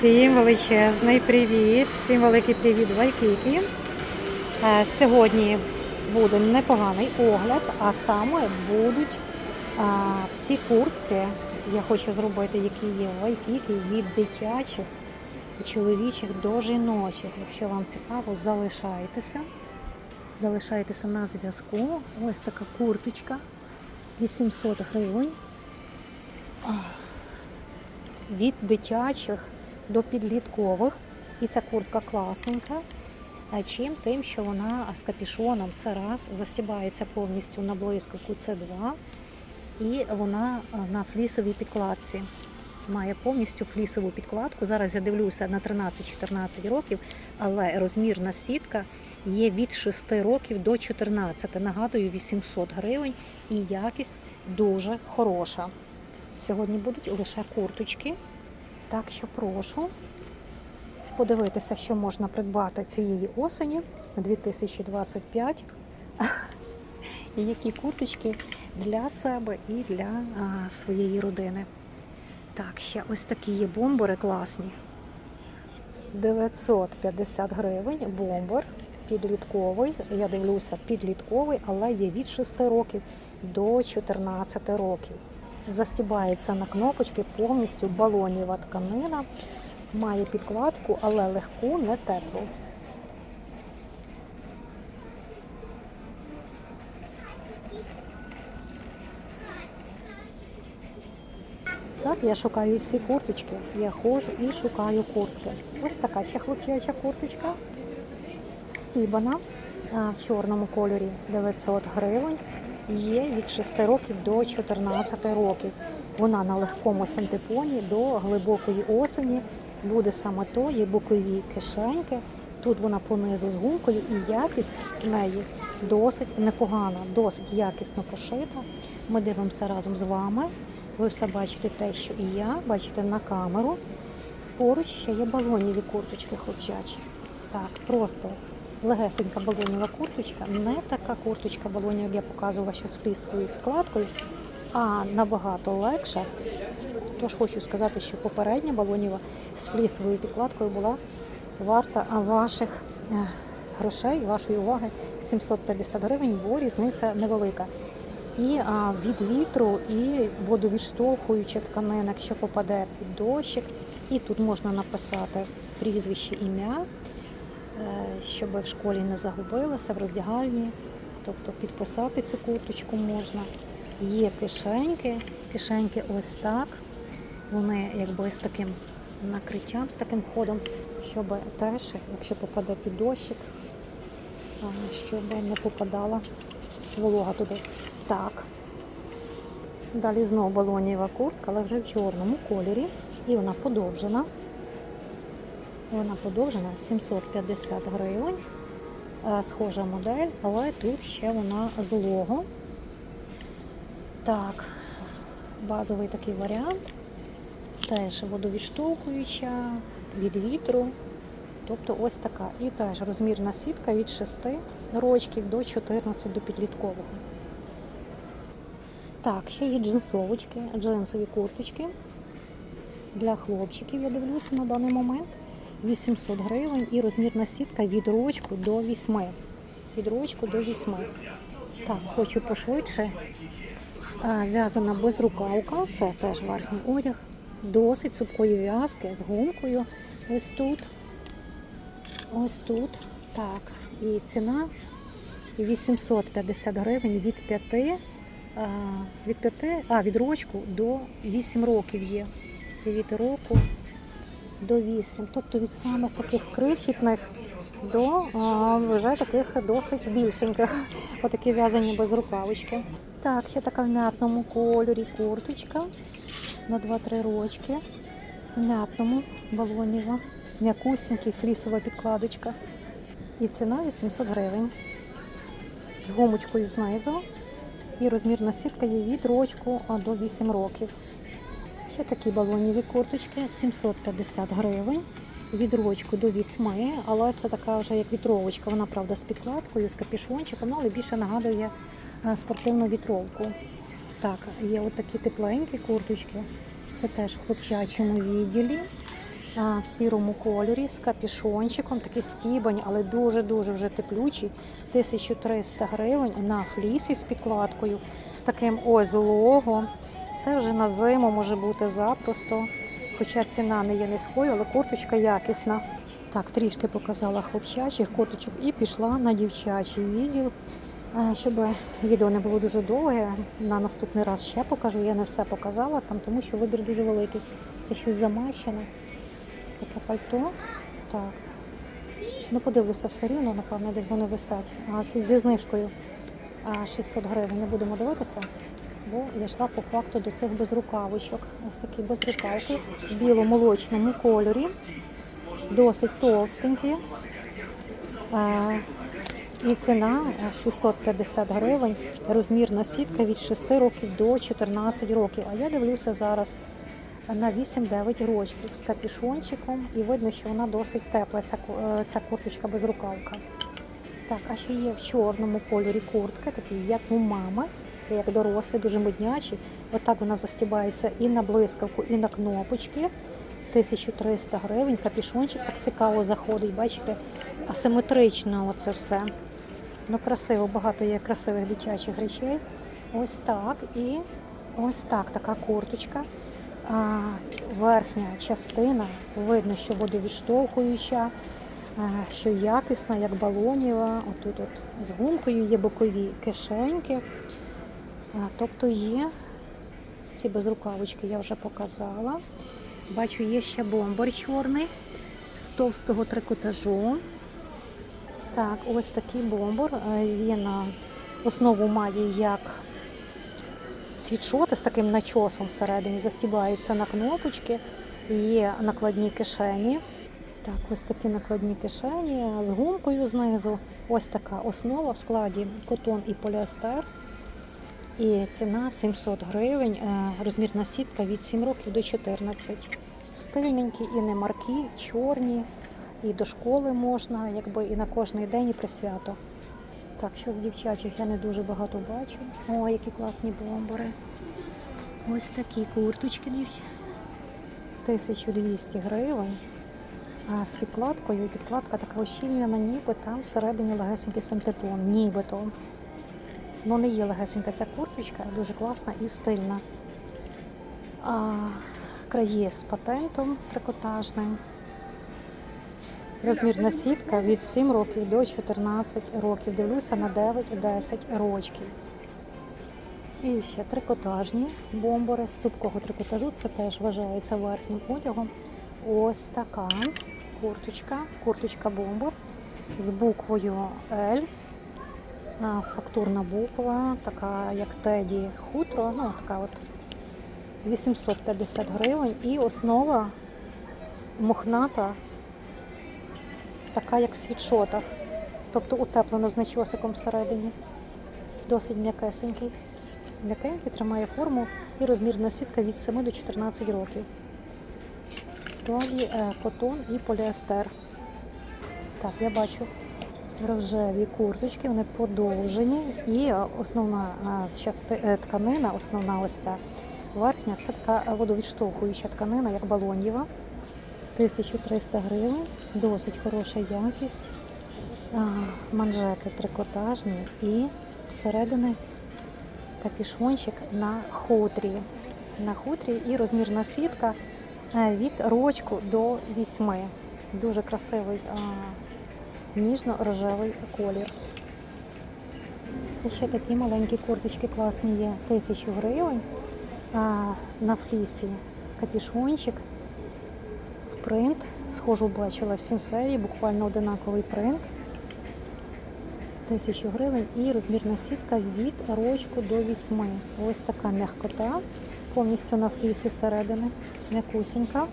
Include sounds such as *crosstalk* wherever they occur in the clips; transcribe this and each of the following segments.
Всім величезний привіт, всім великий привіт, Вайкікі. Е, Сьогодні буде непоганий огляд, а саме будуть всі куртки. Я хочу зробити, які є в Вайкікі від дитячих, чоловічих до жіночих. Якщо вам цікаво, залишайтеся. Залишайтеся на зв'язку. Ось така курточка 800 гривень. від дитячих до підліткових. І ця куртка класненька. А чим тим, що вона з капішоном це раз, застібається повністю на блискавку, це два. І вона на флісовій підкладці. Має повністю флісову підкладку. Зараз я дивлюся на 13-14 років, але розмірна сітка є від 6 років до 14. Нагадую, 800 гривень і якість дуже хороша. Сьогодні будуть лише курточки. Так що прошу подивитися, що можна придбати цієї осені 2025. *laughs* І які курточки для себе і для а, своєї родини. Так, ще ось такі є бомбери класні. 950 гривень бомбер підлітковий. Я дивлюся, підлітковий, але є від 6 років до 14 років. Застібається на кнопочки повністю балоніва тканина. Має підкладку, але легку, не теплу. Так, я шукаю всі курточки. Я ходжу і шукаю куртки. Ось така ще хлопчача курточка. Стібана в чорному кольорі 900 гривень. Є від 6 років до 14 років. Вона на легкому синтепоні до глибокої осені. Буде саме то, є бокові кишеньки. Тут вона понизу з гумкою і якість в неї досить непогана, досить якісно пошита. Ми дивимося разом з вами. Ви все бачите те, що і я, бачите на камеру. Поруч ще є балоніві курточки хлопчачі. Так, просто легесенька балонєва курточка, не така курточка балонів, як я показувала, що з флісовою підкладкою, а набагато легша. Тож хочу сказати, що попередня балоніва з флісовою підкладкою була варта ваших е, грошей, вашої уваги 750 гривень, бо різниця невелика. І а, від вітру, і водовідштовхуюча тканина, якщо попаде під дощик. І тут можна написати прізвище ім'я, щоб в школі не загубилося в роздягальні. Тобто підписати цю курточку можна. Є кишеньки, кишеньки ось так. Вони якби з таким накриттям, з таким ходом, щоб теж, якщо попаде під дощик, щоб не попадала волога туди. Так. Далі знову балонієва куртка, але вже в чорному кольорі. І вона подовжена. Вона подовжена 750 гривень. Е, Схожа модель, але тут ще вона з лого. Так, базовий такий варіант. Теж водовідштовхуюча від вітру. Тобто ось така. І теж розмірна сітка від 6 рочків до 14 до підліткового. Так, ще є джинсовочки, джинсові курточки для хлопчиків, я дивлюся на даний момент. 800 гривень і розмірна сітка від рочку до 8. Від рочку до 8. Так, хочу пошвидше. В'язана безрукавка, це теж верхній одяг. Досить цупкої в'язки з гумкою. Ось тут. Ось тут. Так. І ціна 850 гривень від 5 від 5, а від рочку до 8 років є. Від року до 8. Тобто від самих таких крихітних до вже таких досить більшеньких. *laughs* Отакі в'язані без рукавички. Так, ще така в м'ятному кольорі курточка на 2-3 рочки. В м'ятному балоніва. М'якусінький флісова підкладочка. І ціна 800 гривень. З гумочкою знизу. І розмірна сітка є від рочку до 8 років. Ще такі балоніві курточки 750 гривень. Від рочку до 8, але це така вже як вітровочка. Вона, правда, з підкладкою, з капішончиком, але більше нагадує е, спортивну вітровку. Так, є от такі тепленькі курточки. Це теж в хлопчачому відділі. в сірому кольорі з капішончиком, такі стібані, але дуже-дуже вже теплючі. 1300 гривень на флісі з підкладкою, з таким ось лого. Це вже на зиму може бути запросто. Хоча ціна не є низькою, але курточка якісна. Так, трішки показала хлопчачих курточок і пішла на дівчачий відділ. Е, Щоб відео не було дуже довге, на наступний раз ще покажу. Я не все показала там, тому що вибір дуже великий. Це щось замащене. Таке пальто. Так. Ну, подивлюся все рівно, напевно, десь вони висять. А зі знижкою 600 гривень. Не будемо дивитися, бо я йшла по факту до цих безрукавочок. Ось такі безрукавки в біло-молочному кольорі. Досить товстенькі. Е, І ціна е, 650 гривень, розмірна сітка від 6 років до 14 років. А я дивлюся зараз на 8-9 рочків з капішончиком, і видно, що вона досить тепла, ця, е, ця курточка без рукавка. Так, а ще є в чорному кольорі куртка, такий, як у мами, як дорослі, дуже моднячі. Отак вона застібається і на блискавку, і на кнопочки. 1300 гривень, капішончик так цікаво заходить, бачите, асиметрично оце все. Ну, красиво, багато є красивих дитячих речей. Ось так. І ось так така курточка. А, верхня частина, видно, що водовідштовхуюча, а, що якісна, як балоніва. Отут от з гумкою є бокові кишеньки. Тобто є ці безрукавочки, я вже показала. Бачу, є ще бомбер чорний з товстого трикотажу. Так, ось такий бомбер. Е, Він е, основу має як світшоти з таким начосом всередині, застібається на кнопочки, є накладні кишені. Так, ось такі накладні кишені з гумкою знизу. Ось така основа в складі котон і поліестер. І ціна 700 гривень, е, розмірна сітка від 7 років до 14. Стильненькі і не марки, чорні, і до школи можна, якби і на кожний день, і при свято. Так, що з дівчачих я не дуже багато бачу. О, які класні бомбери. Ось такі курточки дівч- 1200 гривень. А з підкладкою, підкладка така ощільнена, ніби там всередині легесенький синтепон, нібито. Ну, не є легесенька ця курточка, дуже класна і стильна. А, краї з патентом трикотажним. Розмірна сітка від 7 років до 14 років. Дивлюся на 9-10 років. І ще трикотажні бомбори з цупкого трикотажу. Це теж вважається верхнім одягом. Ось така курточка, курточка бомбор з буквою L. Фактурна буква, така як Теді хутро, ну така от 850 гривень. І основа мохната, така як в світшотах, тобто утеплена з начосиком всередині. Досить м'якесенький. М'якенький, тримає форму і розмірна сітка від 7 до 14 років. В складі е, котон і поліестер. Так, я бачу рожеві курточки, вони подовжені. І основна е, части, е, тканина, основна ось ця верхня, це така водовідштовхуюча тканина, як балонєва. 1300 гривень, досить хороша якість. Манжети трикотажні і зсередини капішончик на хутрі. На хутрі і розмірна сітка е, від рочку до вісьми. Дуже красивий ніжно-рожевий колір. І ще такі маленькі курточки класні є. Тисячу гривень а, на флісі капішончик в принт. Схожу бачила в сінсеї, буквально одинаковий принт. Тисячу гривень і розмірна сітка від рочку до вісьми. Ось така м'якота, повністю на флісі середини, м'якусінька.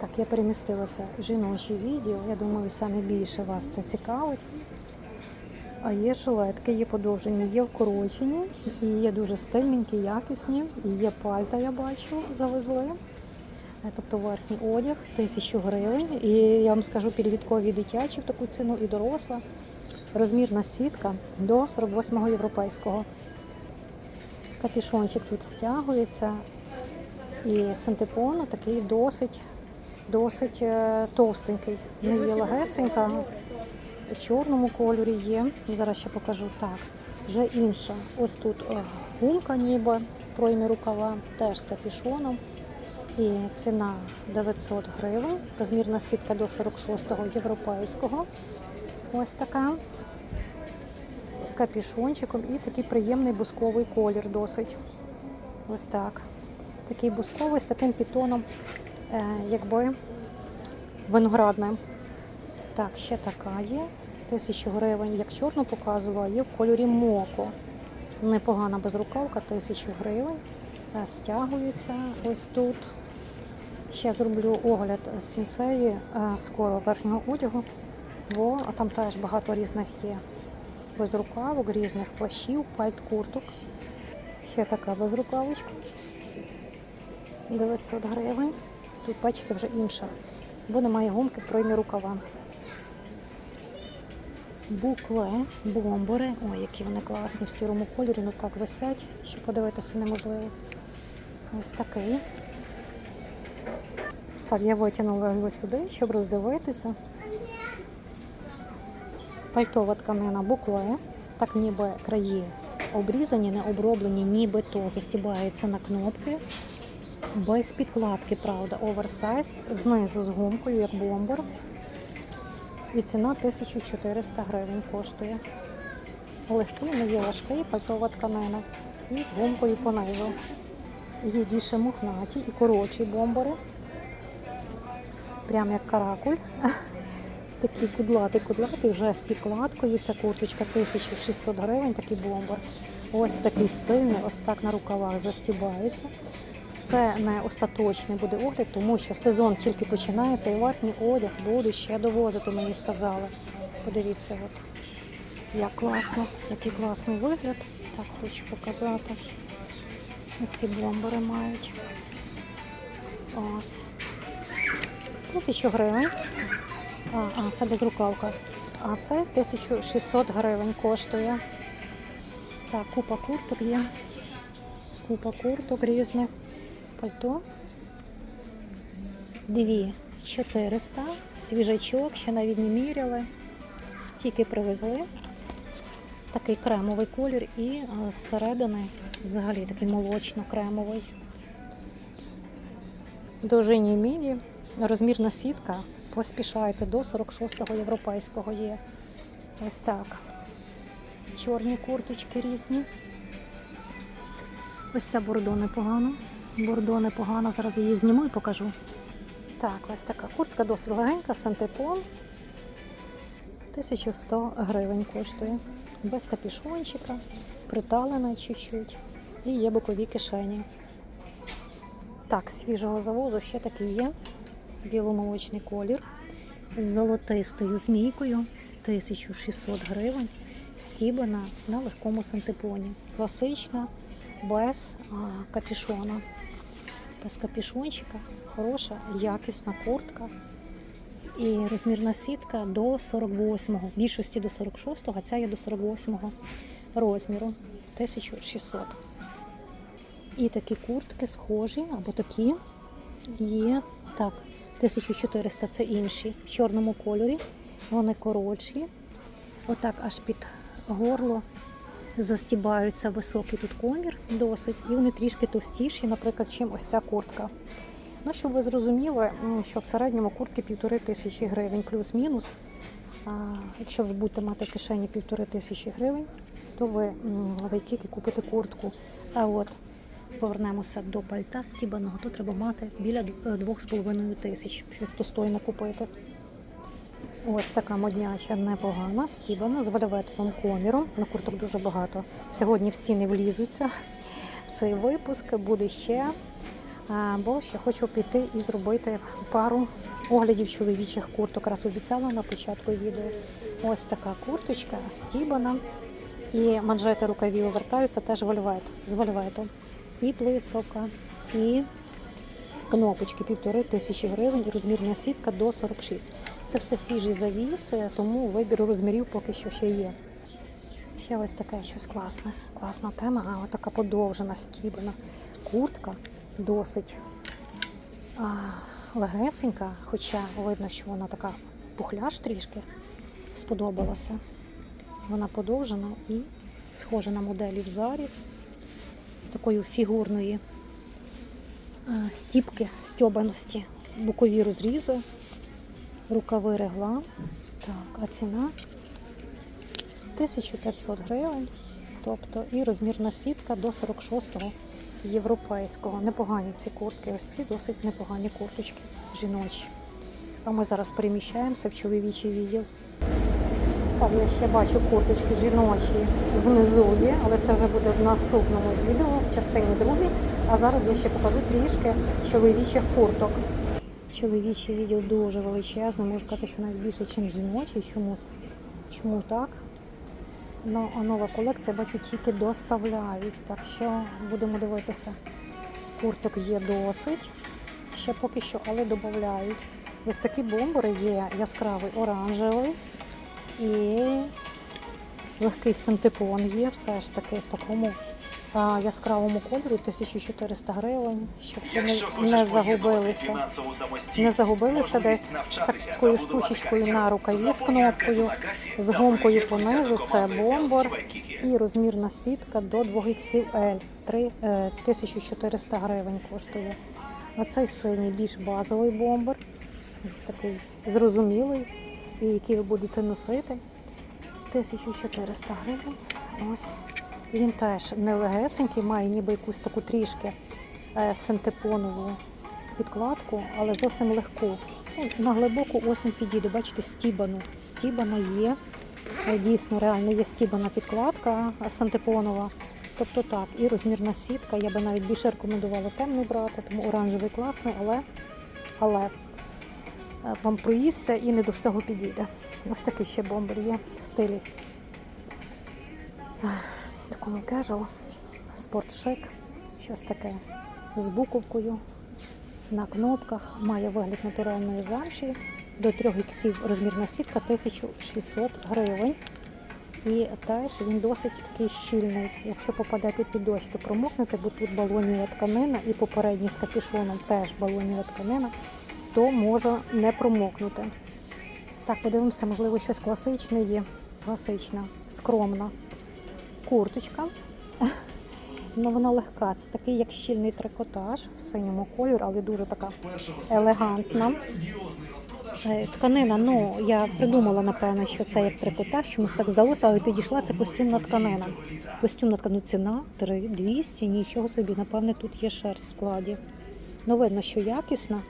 Так, я перемістилася в жіночі відео. Я думаю, саме більше вас це цікавить. А є жилетки, є подовжені, є вкорочені, і є дуже стильненькі, якісні, і є пальта, я бачу, завезли. Е, Тобто верхній одяг, тисячу гривень. І я вам скажу підліткові дитячі в таку ціну і доросла. Розмірна сітка до 48-го європейського. Капішончик тут стягується. І синтепон такий досить, досить е, товстенький. Не є легесенька. В чорному кольорі є. Зараз ще покажу так. Вже інша. Ось тут е, гумка ніби проймі рукава, теж з капюшоном. І ціна 900 гривень. Розмірна сітка до 46-го європейського. Ось така. З капюшончиком і такий приємний бусковий колір досить. Ось так. Такий бусковий з таким пітоном, якби виноградним. Так, ще така є. Тисячу гривень, як чорну показувала, є в кольорі моко. Непогана безрукавка, тисячу гривень. Е, Стягується ось тут. Ще зроблю огляд сінсеї е, скоро верхнього одягу, бо там теж багато різних є безрукавок, різних плащів, пальт курток. Ще така безрукавочка. 900 гривень. Тут, бачите, вже інша, бо немає гумки в проймі рукава. Букле, бомбори. Ой, які вони класні в сірому кольорі, ну так висять, що подивитися неможливо. Ось такий. Так, я витягнула його сюди, щоб роздивитися. Пальтова тканина букле, так ніби краї обрізані, не оброблені, нібито застібається на кнопки. Без підкладки, правда, оверсайз, знизу з гумкою, як бомбер. І ціна 1400 гривень коштує. Легкий, не є важкий, пальтова тканина. І з гумкою понизу. Є більше мохнаті і коротші бомбери. Прям як каракуль. *laughs* Такий кудлатий, кудлатий, вже з підкладкою. Ця курточка 1600 гривень, такий бомбер. Ось такий стильний, ось так на рукавах застібається. Це не остаточний буде огляд, тому що сезон тільки починається і верхній одяг буду ще довозити, мені сказали. Подивіться, от як класно, який класний вигляд. Так хочу показати. Ці бомбери мають. Ось. Тисячу гривень. А, а, це безрукавка. А це 1600 гривень коштує. Так, купа курток є. Купа курток різних. Пальто. Дві 400. Свіжачок, ще навіть не міряли. Тільки привезли. Такий кремовий колір і зсередини взагалі такий молочно-кремовий. Довжині міді. Розмірна сітка. Поспішайте до 46-го європейського є. Ось так. Чорні курточки різні. Ось ця бордо непогано. Бордо непогано. Зараз її зніму і покажу. Так, ось така куртка досить легенька, сантепон. 1100 гривень коштує. Без капюшончика, приталена чуть-чуть. І є бокові кишені. Так, свіжого завозу ще такий є. Біломолочний колір з золотистою змійкою 1600 гривень. Стібана на легкому сантепоні. Класична, без капюшона. Без капюшончика. Хороша, якісна куртка. І розмірна сітка до 48-го. В більшості до 46-го, а ця є до 48-го розміру. 1600. І такі куртки схожі, або такі є. Так, 1400 це інші в чорному кольорі. Вони коротші. Отак аж під горло застібаються високий тут комір досить, і вони трішки товстіші, наприклад, чим ось ця куртка. Ну, щоб ви зрозуміли, що в середньому куртки півтори тисячі гривень плюс-мінус. Якщо ви будете мати в кишені півтори тисячі гривень, то ви ви тільки купите куртку. А от повернемося до пальта стібаного, то треба мати біля д- е, тисяч, щось достойне купити. Ось така модняча, непогана, стібана з вельветовим коміром. На курток дуже багато. Сьогодні всі не влізуться в цей випуск. Буде ще, бо ще хочу піти і зробити пару оглядів чоловічих курток. Раз обіцяла на початку відео. Ось така курточка, стібана. І манжети рукавів вертаються теж вельвет, з вельвету. І блискавка, і кнопочки півтори тисячі гривень, розмірна сітка до 46. Це все свіжий завіс, е, тому вибір розмірів поки що ще є. Ще ось таке щось класне. Класна тема, а ось така подовжена, стібана куртка, досить а, легесенька, хоча видно, що вона така пухляш трішки сподобалася. Вона подовжена і схожа на моделі в зарі, такої фігурної стіпки, стьобаності, бокові розрізи, рукави регла. Так, а ціна 1500 гривень. Тобто і розмірна сітка до 46-го європейського. Непогані ці куртки. Ось ці досить непогані курточки жіночі. А ми зараз переміщаємося в чоловічий відділ. Так, я ще бачу курточки жіночі внизу є, але це вже буде в наступному відео, в частині другій. А зараз я ще покажу трішки чоловічих курток. Чоловічий відділ дуже величезний, можу сказати, що навіть більше, ніж жіночий чомусь. Чому так? Ну, а нова колекція, бачу, тільки доставляють. Так що будемо дивитися. Курток є досить. Ще поки що, але додають. Ось такі бомбери є яскравий оранжевий і легкий синтепон є все ж таки в такому яскравому кольорі 1400 гривень, щоб ви не, не загубилися. Не загубилися десь з такою штучечкою на рукаві з кнопкою, з гумкою понизу. Це бомбор і розмірна сітка до 2 XL. 3, е, 1400 гривень коштує. А цей синій більш базовий бомбер, такий зрозумілий, і який ви будете носити. 1400 гривень. Ось. Він теж не легесенький, має ніби якусь таку трішки е, синтепонову підкладку, але зовсім легку. Ну, на глибоку осінь підійде. Бачите, стібану. Стібана є. Е, Дійсно, реально є стібана підкладка синтепонова. Тобто так, і розмірна сітка. Я би навіть більше рекомендувала темний брати, тому оранжевий класний, але, але е, вам проїсться і не до всього підійде. Ось такий ще бомбер є в стилі. Такому кежуал, спортшик, щось таке з буковкою на кнопках, має вигляд натуральної замші. До 3 іксів розмірна сітка 1600 гривень. І теж він досить такий щільний. Якщо попадете під дощ, то промокнете, бо тут балоніва тканина і попередній з капюшоном теж балоніва тканина, то може не промокнути. Так, подивимося, можливо, щось класичне є. Класична, скромна курточка. Ну, вона легка. Це такий як щільний трикотаж в синьому кольорі, але дуже така елегантна. Е, Тканина, ну я придумала, напевно, що це як трикотаж, чомусь так здалося, але підійшла це костюмна тканина. Костюмна тканина ціна 3200, нічого собі, напевне, тут є шерсть в складі. Ну, видно, що якісна.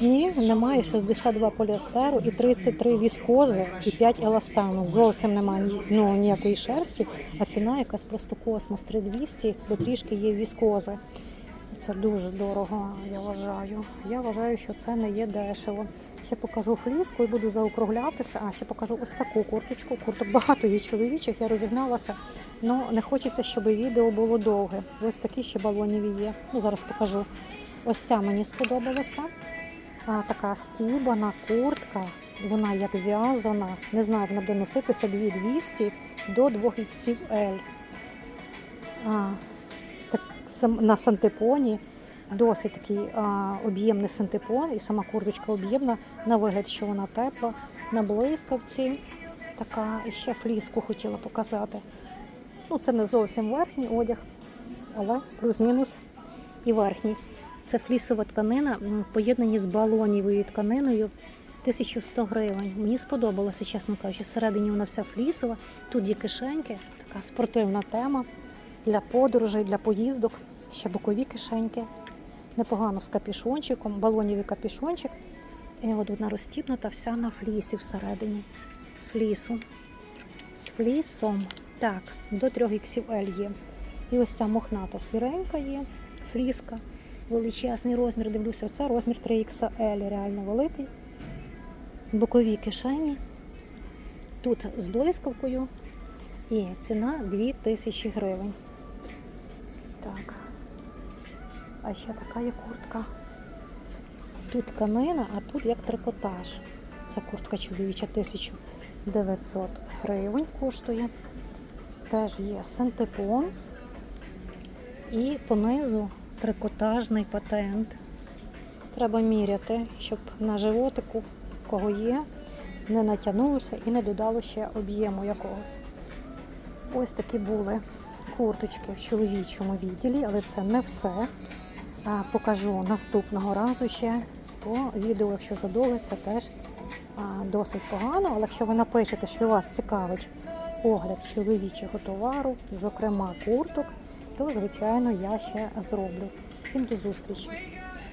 Ні, немає 62 поліестеру і 33 віскози і 5 еластану. Зовсім немає ну, ніякої шерсті, а ціна якась просто космос 3200, бо трішки є віскози. Це дуже дорого, я вважаю. Я вважаю, що це не є дешево. Ще покажу фліску і буду заокруглятися. А ще покажу ось таку курточку. Курток багато є чоловічих, я розігналася. Ну не хочеться, щоб відео було довге. Ось такі ще балоніві є. Ну зараз покажу. Ось ця мені сподобалася. Така стібана куртка. Вона як в'язана. Не знаю, вона буде носитися 2200 до 2 XL. На сантепоні. Досить такий об'ємний сантепон, і сама курточка об'ємна, на вигляд, що вона тепла, на блискавці. Така, і ще фліску хотіла показати. Ну, це не зовсім верхній одяг, але плюс-мінус і верхній. Це флісова тканина в поєднанні з балонівою тканиною 1100 гривень. Мені сподобалося, чесно кажучи. Всередині вона вся флісова. Тут є кишеньки, така спортивна тема для подорожей, для поїздок. Ще бокові кишеньки. Непогано з капішончиком, балонівий капішончик. І от вона розтібнута вся на флісі всередині. З флісу. З флісом. Так, до 3 XL є. І ось ця мохната сиренька є, фліска, величезний розмір. Дивлюся, це розмір 3XL, реально великий. Бокові кишені. Тут з блискавкою. І ціна 2000 гривень. Так. А ще така є куртка. Тут тканина, а тут як трикотаж. Це куртка чоловіча 1900 гривень коштує. Теж є синтепон. І понизу трикотажний патент. Треба міряти, щоб на животику, кого є, не натягнулося і не додало ще об'єму якогось. Ось такі були курточки в чоловічому відділі, але це не все. Покажу наступного разу ще. Бо відео, якщо задовго, це теж досить погано. Але якщо ви напишете, що вас цікавить огляд чоловічого товару, зокрема курток, то звичайно я ще зроблю. Всім до зустрічі!